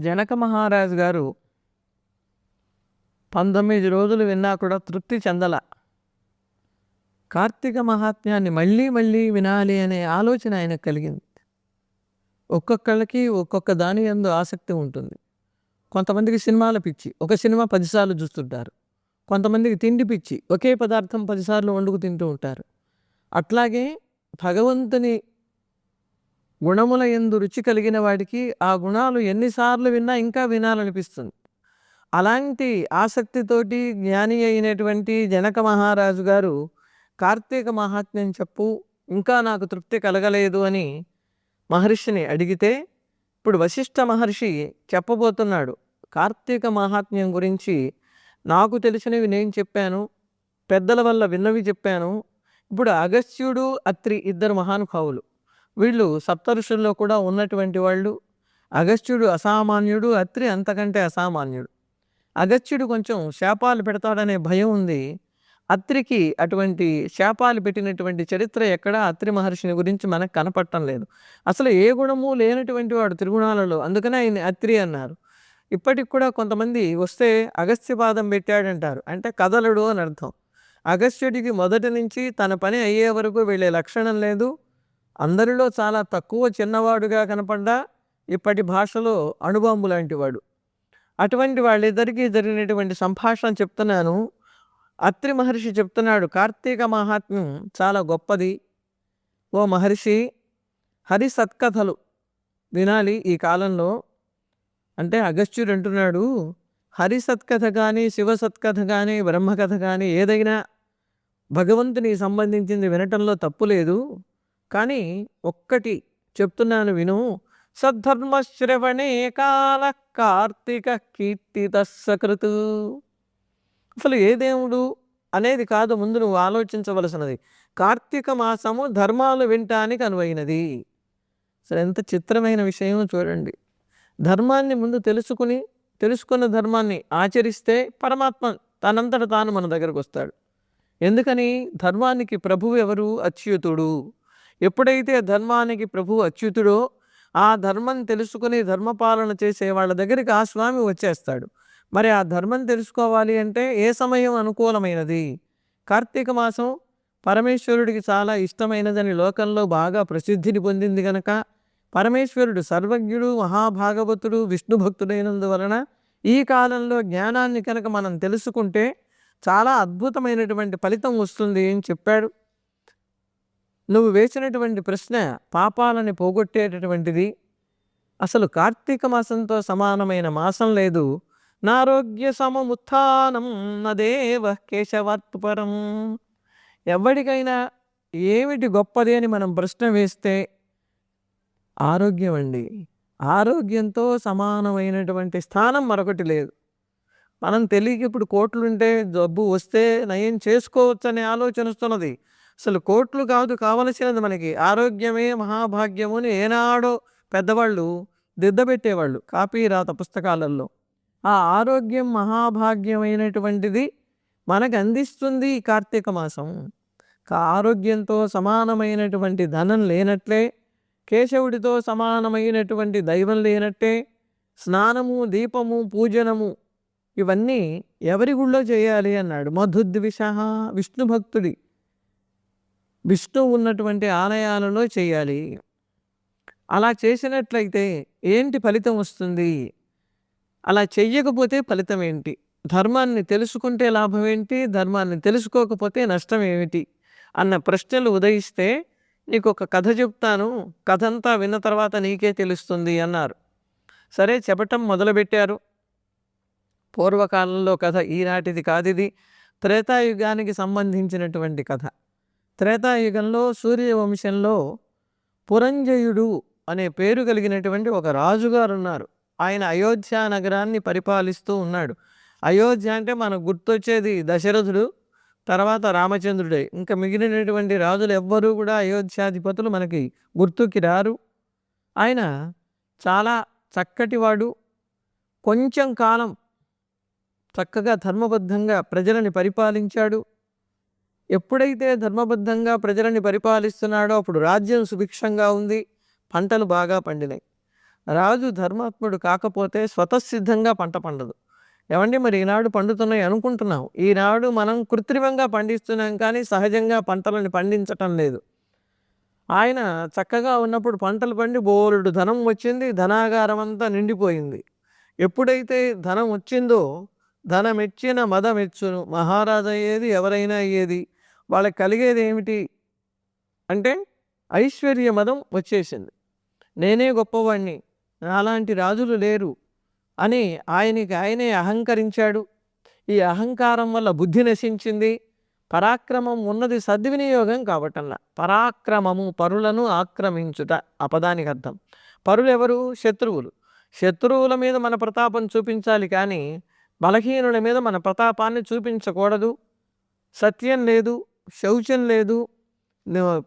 జనక మహారాజు గారు పంతొమ్మిది రోజులు విన్నా కూడా తృప్తి చెందల. కార్తీక మహాత్మ్యాన్ని మళ్ళీ మళ్ళీ వినాలి అనే ఆలోచన ఆయనకు కలిగింది. ఒక్కొక్కళ్ళకి ఒక్కొక్క దాని ఎందు ఆసక్తి ఉంటుంది. కొంతమందికి సినిమాల పిచ్చి ఒక సినిమా పదిసార్లు చూస్తుంటారు. కొంతమందికి తిండి పిచ్చి ఒకే పదార్థం పదిసార్లు వండుకు తింటూ ఉంటారు. అట్లాగే భగవంతుని గుణముల ఎందు రుచి కలిగిన వాడికి ఆ గుణాలు ఎన్నిసార్లు విన్నా ఇంకా వినాలనిపిస్తుంది. అలాంటి ఆసక్తితోటి జ్ఞాని అయినటువంటి జనక మహారాజు గారు కార్తీక మహాత్మ్యం చెప్పు ఇంకా నాకు తృప్తి కలగలేదు అని మహర్షిని అడిగితే ఇప్పుడు వశిష్ఠ మహర్షి చెప్పబోతున్నాడు కార్తీక మహాత్మ్యం గురించి నాకు తెలిసినవి నేను చెప్పాను పెద్దల వల్ల విన్నవి చెప్పాను ఇప్పుడు అగస్త్యుడు అత్రి ఇద్దరు మహానుభావులు. వీళ్ళు సప్తఋషుల్లో కూడా ఉన్నటువంటి వాళ్ళు. అగస్త్యుడు అసామాన్యుడు అత్రి అంతకంటే అసామాన్యుడు. అగస్త్యుడు కొంచెం శాపాలు పెడతాడనే భయం ఉంది. అత్రికి అటువంటి శాపాలు పెట్టినటువంటి చరిత్ర ఎక్కడ అత్రి మహర్షిని గురించి మనకు కనపడటం లేదు. అసలు ఏ గుణము లేనటువంటి వాడు త్రిగుణాలలో అందుకనే ఆయన అత్రి అన్నారు. ఇప్పటికి కూడా కొంతమంది వస్తే అగస్త్యపాదం పెట్టాడంటారు. అంటే కదలడు అని అర్థం. అగస్త్యుడికి మొదటి నుంచి తన పని అయ్యే వరకు వెళ్ళే లక్షణం లేదు. అందరిలో చాలా తక్కువ చిన్నవాడుగా కనపడ్డా ఇప్పటి భాషలో అణుబాంబు లాంటి వాడు అటువంటి వాళ్ళిద్దరికీ జరిగినటువంటి సంభాషణ చెప్తున్నాను. అత్రి మహర్షి చెప్తున్నాడు కార్తీక మహాత్మ్యం చాలా గొప్పది. ఓ మహర్షి హరి సత్కథలు వినాలి ఈ కాలంలో. అంటే అగస్త్యుడు అంటున్నాడు హరి సత్కథ కానీ శివ సత్కథ కానీ బ్రహ్మకథ కానీ ఏదైనా భగవంతునికి సంబంధించింది వినటంలో తప్పు లేదు. కానీ ఒక్కటి చెప్తున్నాను విను. సద్ధర్మశ్రవణే కాల కార్తీక కీర్తి దశకృతు. అసలు ఏ దేవుడు అనేది కాదు ముందు నువ్వు ఆలోచించవలసినది. కార్తీక మాసము ధర్మాలు వినటానికి అనువైనది. అసలు ఎంత చిత్రమైన విషయం చూడండి. ధర్మాన్ని ముందు తెలుసుకుని తెలుసుకున్న ధర్మాన్ని ఆచరిస్తే పరమాత్మ తనంతట తాను మన దగ్గరకు వస్తాడు. ఎందుకని? ధర్మానికి ప్రభువు ఎవరు? అచ్యుతుడు. ఎప్పుడైతే ధర్మానికి ప్రభు అచ్యుతుడో ఆ ధర్మం తెలుసుకుని ధర్మపాలన చేసే వాళ్ళ దగ్గరికి ఆ స్వామి వచ్చేస్తాడు. మరి ఆ ధర్మం తెలుసుకోవాలి అంటే ఏ సమయం అనుకూలమైనది? కార్తీక మాసం పరమేశ్వరుడికి చాలా ఇష్టమైనదని లోకంలో బాగా ప్రసిద్ధిని పొందింది కనుక పరమేశ్వరుడు సర్వజ్ఞుడు మహాభాగవతుడు విష్ణు భక్తుడైనందువలన ఈ కాలంలో జ్ఞానాన్ని కనుక మనం తెలుసుకుంటే చాలా అద్భుతమైనటువంటి ఫలితం వస్తుంది అని చెప్పాడు. నువ్వు వేసినటువంటి ప్రశ్న పాపాలని పోగొట్టేటటువంటిది. అసలు కార్తీక మాసంతో సమానమైన మాసం లేదు. నారోగ్య సమముత్థానం నదేవ కేశవాత్పరం ఎవరికైనా ఏమిటి గొప్పది అని మనం ప్రశ్న వేస్తే ఆరోగ్యం అండి ఆరోగ్యంతో సమానమైనటువంటి స్థానం మరొకటి లేదు. మనం తెలియక ఇప్పుడు కోట్లు ఉంటే జబ్బు వస్తే నయం చేసుకోవచ్చు అనే ఆలోచన వస్తున్నది. అసలు కోట్లు కాదు కావలసినది మనకి. ఆరోగ్యమే మహాభాగ్యము అని ఏనాడో పెద్దవాళ్ళు దిద్దబెట్టేవాళ్ళు కాపీ రాత పుస్తకాలలో ఆ ఆరోగ్యం మహాభాగ్యమైనటువంటిది మనకు అందిస్తుంది ఈ కార్తీక మాసం. ఆరోగ్యంతో సమానమైనటువంటి ధనం లేనట్లే కేశవుడితో సమానమైనటువంటి దైవం లేనట్టే స్నానము దీపము పూజనము ఇవన్నీ ఎవరి గుళ్ళో చేయాలి అన్నాడు మధుద్విష విష్ణు భక్తుడి విష్ణు ఉన్నటువంటి ఆలయాలలో చేయాలి. అలా చేసినట్లయితే ఏంటి ఫలితం వస్తుంది? అలా చెయ్యకపోతే ఫలితం ఏంటి? ధర్మాన్ని తెలుసుకుంటే లాభం ఏంటి? ధర్మాన్ని తెలుసుకోకపోతే నష్టం ఏమిటి? అన్న ప్రశ్నలు ఉదయిస్తే నీకు ఒక కథ చెప్తాను. కథ అంతా విన్న తర్వాత నీకే తెలుస్తుంది అన్నారు. సరే చెప్పటం మొదలుపెట్టారు. పూర్వకాలంలో కథ ఈనాటిది కాదిది. త్రేతాయుగానికి సంబంధించినటువంటి కథ. త్రేతాయుగంలో సూర్యవంశంలో పురంజయుడు అనే పేరు కలిగినటువంటి ఒక రాజుగారు ఉన్నారు. ఆయన అయోధ్య నగరాన్ని పరిపాలిస్తూ ఉన్నాడు. అయోధ్య అంటే మనకు గుర్తొచ్చేది దశరథుడు తర్వాత రామచంద్రుడే. ఇంకా మిగిలినటువంటి రాజులు ఎవ్వరూ కూడా అయోధ్యాధిపతులు మనకి గుర్తుకి రారు. ఆయన చాలా చక్కటివాడు. కొంచెం కాలం చక్కగా ధర్మబద్ధంగా ప్రజలని పరిపాలించాడు. ఎప్పుడైతే ధర్మబద్ధంగా ప్రజలని పరిపాలిస్తున్నాడో అప్పుడు రాజ్యం సుభిక్షంగా ఉంది పంటలు బాగా పండినాయి. రాజు ధర్మాత్ముడు కాకపోతే స్వతసిద్ధంగా పంట పండదు. ఏమండి మరి ఈనాడు పండుతున్నాయి అనుకుంటున్నాం. ఈనాడు మనం కృత్రిమంగా పండిస్తున్నాం కానీ సహజంగా పంటలను పండించటం లేదు. ఆయన చక్కగా ఉన్నప్పుడు పంటలు పండి బోరుడు ధనం వచ్చింది ధనాగారం అంతా నిండిపోయింది. ఎప్పుడైతే ధనం వచ్చిందో ధనమెచ్చిన మదమెచ్చును మహారాజు అయ్యేది ఎవరైనా అయ్యేది. వాళ్ళకి కలిగేది ఏమిటి? అంటే ఐశ్వర్య మదం వచ్చేసింది. నేనే గొప్పవాణ్ణి నాలాంటి రాజులు లేరు అని ఆయనకి ఆయనే అహంకరించాడు. ఈ అహంకారం వల్ల బుద్ధి నశించింది. పరాక్రమం ఉన్నది సద్వినియోగం కాబట్టల్లా పరాక్రమము పరులను ఆక్రమించుట అపదానికి అర్థం. పరులు ఎవరు శత్రువులు. శత్రువుల మీద మన ప్రతాపం చూపించాలి కానీ బలహీనుల మీద మన ప్రతాపాన్ని చూపించకూడదు. సత్యం లేదు. శౌచం లేదు.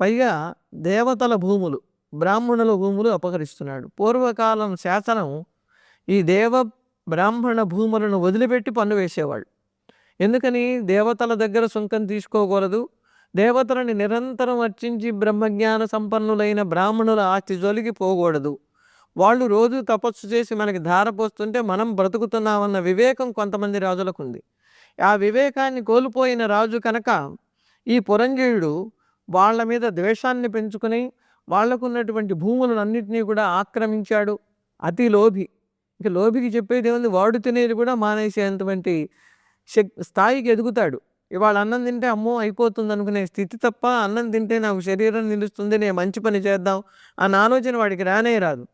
పైగా దేవతల భూములు బ్రాహ్మణుల భూములు అపహరిస్తున్నాడు. పూర్వకాలం శాసనం ఈ దేవ బ్రాహ్మణ భూములను వదిలిపెట్టి పన్ను వేసేవాళ్ళు. ఎందుకని? దేవతల దగ్గర సుంకం తీసుకోకూడదు. దేవతలని నిరంతరం అర్చించి బ్రహ్మజ్ఞాన సంపన్నులైన బ్రాహ్మణుల ఆస్తి జోలికి పోకూడదు. వాళ్ళు రోజు తపస్సు చేసి మనకి ధారపోస్తుంటే మనం బ్రతుకుతున్నామన్న వివేకం కొంతమంది రాజులకు ఉంది. ఆ వివేకాన్ని కోల్పోయిన రాజు కనుక ఈ పురంజయుడు వాళ్ళ మీద ద్వేషాన్ని పెంచుకుని వాళ్ళకున్నటువంటి భూములను అన్నింటినీ కూడా ఆక్రమించాడు. అతి లోభి. ఇక లోభికి చెప్పేది ఏముంది? వాడు తినేది కూడా మానేసేటువంటి శక్ స్థాయికి ఎదుగుతాడు. ఇవాళ అన్నం తింటే అమ్మో అయిపోతుంది అనుకునే స్థితి తప్ప అన్నం తింటే నాకు శరీరం నిలుస్తుంది నేను మంచి పని చేద్దాం అన్న ఆలోచన వాడికి రానే రాదు.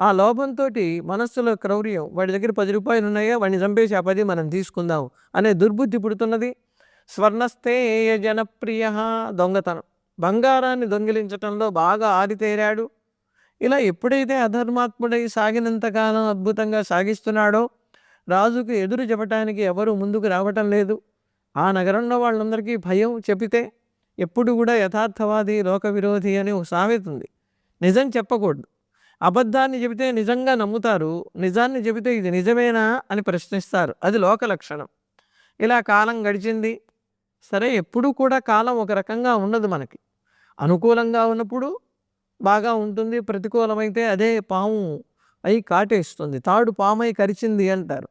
ఆ లోభంతో మనస్సులో క్రౌర్యం వాడి దగ్గర పది రూపాయలు ఉన్నాయా వాడిని చంపేసి ఆ పది మనం తీసుకుందాం అనే దుర్బుద్ధి పుడుతున్నది. స్వర్ణస్థేయ జనప్రియ దొంగతనం. బంగారాన్ని దొంగిలించటంలో బాగా ఆరితేరాడు. ఇలా ఎప్పుడైతే అధర్మాత్ముడై సాగినంతకాలం అద్భుతంగా సాగిస్తున్నాడో రాజుకు ఎదురు చెప్పటానికి ఎవరు ముందుకు రావటం లేదు. ఆ నగరంలో వాళ్ళందరికీ భయం చెప్పితే ఎప్పుడు కూడా యథార్థవాది లోక విరోధి అని ఒక సామెత ఉంది. నిజం చెప్పకూడదు. అబద్ధాన్ని చెబితే నిజంగా నమ్ముతారు. నిజాన్ని చెబితే ఇది నిజమేనా అని ప్రశ్నిస్తారు. అది లోక లక్షణం. ఇలా కాలం గడిచింది. సరే ఎప్పుడు కూడా కాలం ఒక రకంగా ఉండదు మనకి. అనుకూలంగా ఉన్నప్పుడు బాగా ఉంటుంది ప్రతికూలమైతే అదే పాము అయి కాటేస్తుంది తాడు పామై కరిచింది అంటారు.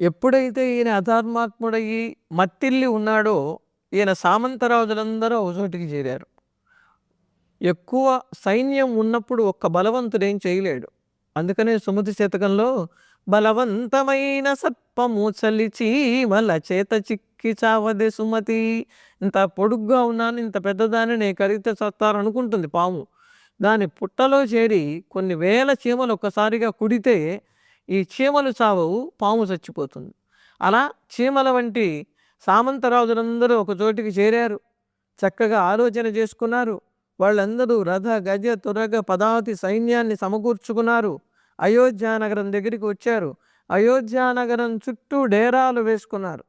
ఎప్పుడైతే ఈయన అధర్మాత్ముడయ్యి మత్తిల్లి ఉన్నాడో ఈయన సామంతరాజులందరూ ఒకచోటికి చేరారు. ఎక్కువ సైన్యం ఉన్నప్పుడు ఒక్క బలవంతుడేం చేయలేడు. అందుకనే సుమతి శతకంలో బలవంతమైన సర్పము చలిచి మళ్ళా చేత చిక్కి చావదే సుమతి. ఇంత పొడుగ్గా ఉన్నాను ఇంత పెద్దదాన్ని నేను కరిగితే చస్తారనుకుంటుంది పాము. దాని పుట్టలో చేరి కొన్ని వేల చీమలు ఒక్కసారిగా కుడితే ఈ చీమలు చావవు పాము చచ్చిపోతుంది. అలా చీమల వంటి సామంతరాజులందరూ ఒక చోటికి చేరారు. చక్కగా ఆలోచన చేసుకున్నారు. వాళ్ళందరూ రథ గజ తురగ పదాతి సైన్యాన్ని సమకూర్చుకున్నారు. అయోధ్యానగరం దగ్గరికి వచ్చారు. అయోధ్యానగరం చుట్టూ డేరాలు వేసుకున్నారు.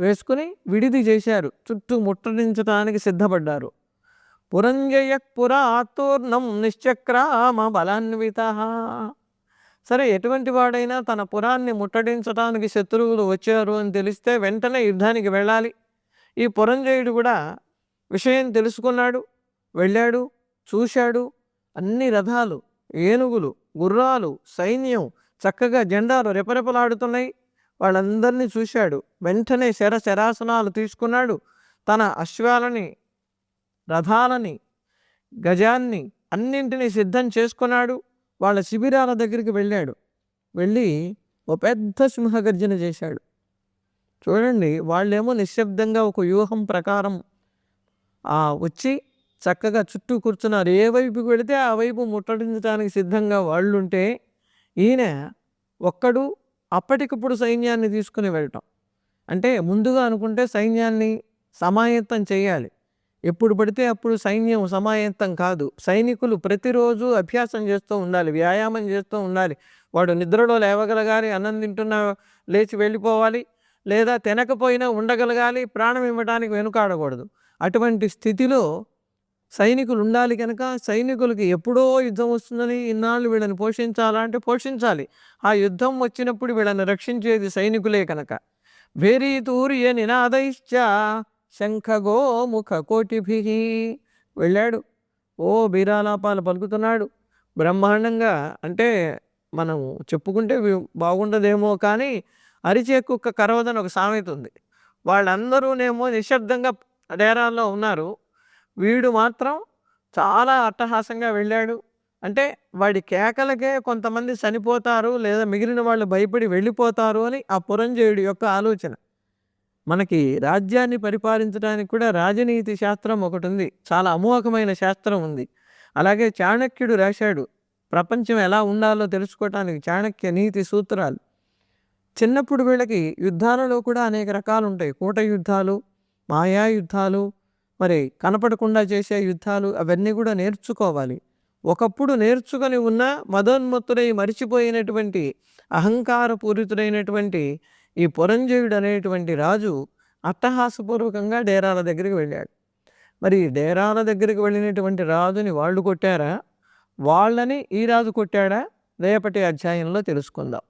వేసుకుని విడిది చేశారు. చుట్టూ ముట్టడించడానికి సిద్ధపడ్డారు. పురంజయ పురా ఆతూర్ణం నిశ్చక్రామ బలాన్విత. సరే ఎటువంటి వాడైనా తన పురాన్ని ముట్టడించడానికి శత్రువులు వచ్చారు అని తెలిస్తే వెంటనే యుద్ధానికి వెళ్ళాలి. ఈ పురంజయుడు కూడా విషయం తెలుసుకున్నాడు వెళ్ళాడు చూశాడు. అన్ని రథాలు ఏనుగులు గుర్రాలు సైన్యం చక్కగా జెండాలు రెపరెపలాడుతున్నాయి. వాళ్ళందరినీ చూశాడు. వెంటనే శర శరాసనాలు తీసుకున్నాడు. తన అశ్వాలని రథాలని గజాన్ని అన్నింటినీ సిద్ధం చేసుకున్నాడు. వాళ్ళ శిబిరాల దగ్గరికి వెళ్ళాడు. వెళ్ళి ఒక పెద్ద సింహగర్జన చేశాడు. చూడండి వాళ్ళేమో నిశ్శబ్దంగా ఒక వ్యూహం ప్రకారం ఆ వచ్చి చక్కగా చుట్టూ కూర్చున్నారు ఏ వైపుకి వెళితే ఆ వైపు ముట్టడించడానికి సిద్ధంగా వాళ్ళు ఉంటే ఈయన ఒక్కడు అప్పటికప్పుడు సైన్యాన్ని తీసుకుని వెళ్ళటం. అంటే ముందుగా అనుకుంటే సైన్యాన్ని సమాయత్తం చేయాలి. ఎప్పుడు పడితే అప్పుడు సైన్యం సమాయత్తం కాదు. సైనికులు ప్రతిరోజు అభ్యాసం చేస్తూ ఉండాలి వ్యాయామం చేస్తూ ఉండాలి. వాడు నిద్రలో లేవగలగాలి అన్నం తింటున్నా లేచి వెళ్ళిపోవాలి లేదా తినకపోయినా ఉండగలగాలి ప్రాణం ఇవ్వడానికి వెనుకాడకూడదు. అటువంటి స్థితిలో సైనికులు ఉండాలి కనుక సైనికులకి ఎప్పుడో యుద్ధం వస్తుందని ఇన్నాళ్ళు వీళ్ళని పోషించాలా అంటే పోషించాలి. ఆ యుద్ధం వచ్చినప్పుడు వీళ్ళని రక్షించేది సైనికులే కనుక భేరీతూర్య నినాదైశ్చ శంఖగో ముఖ కోటిభి వెళ్ళాడు. ఓ బీరాలాపాలు పలుకుతున్నాడు. బ్రహ్మాండంగా అంటే మనం చెప్పుకుంటే బాగుండదేమో కానీ అరిచే కుక్క కరవదని ఒక సామెత ఉంది. వాళ్ళందరూనేమో నిశ్శబ్దంగా డేరాల్లో ఉన్నారు. వీడు మాత్రం చాలా అట్టహాసంగా వెళ్ళాడు. అంటే వాడి కేకలకే కొంతమంది చనిపోతారు లేదా మిగిలిన వాళ్ళు భయపడి వెళ్ళిపోతారు అని ఆ పురంజయుడి యొక్క ఆలోచన. మనకి రాజ్యాన్ని పరిపాలించడానికి కూడా రాజనీతి శాస్త్రం ఒకటి ఉంది చాలా అమోఘమైన శాస్త్రం ఉంది. అలాగే చాణక్యుడు రాశాడు ప్రపంచం ఎలా ఉండాలో తెలుసుకోవటానికి చాణక్య నీతి సూత్రాలు. చిన్నప్పుడు వీళ్ళకి యుద్ధాలలో కూడా అనేక రకాలు ఉంటాయి. కూట యుద్ధాలు మాయా యుద్ధాలు మరి కనపడకుండా చేసే యుద్ధాలు అవన్నీ కూడా నేర్చుకోవాలి. ఒకప్పుడు నేర్చుకొని ఉన్న మదోన్మత్తుడై మరిచిపోయినటువంటి అహంకారపూరితుడైనటువంటి ఈ పురంజయుడు అనేటువంటి రాజు అట్టహాసపూర్వకంగా డేరాల దగ్గరికి వెళ్ళాడు. మరి డేరాల దగ్గరికి వెళ్ళినటువంటి రాజుని వాళ్ళు కొట్టారా? వాళ్ళని ఈ రాజు కొట్టాడా? రేపటి అధ్యాయంలో తెలుసుకుందాం.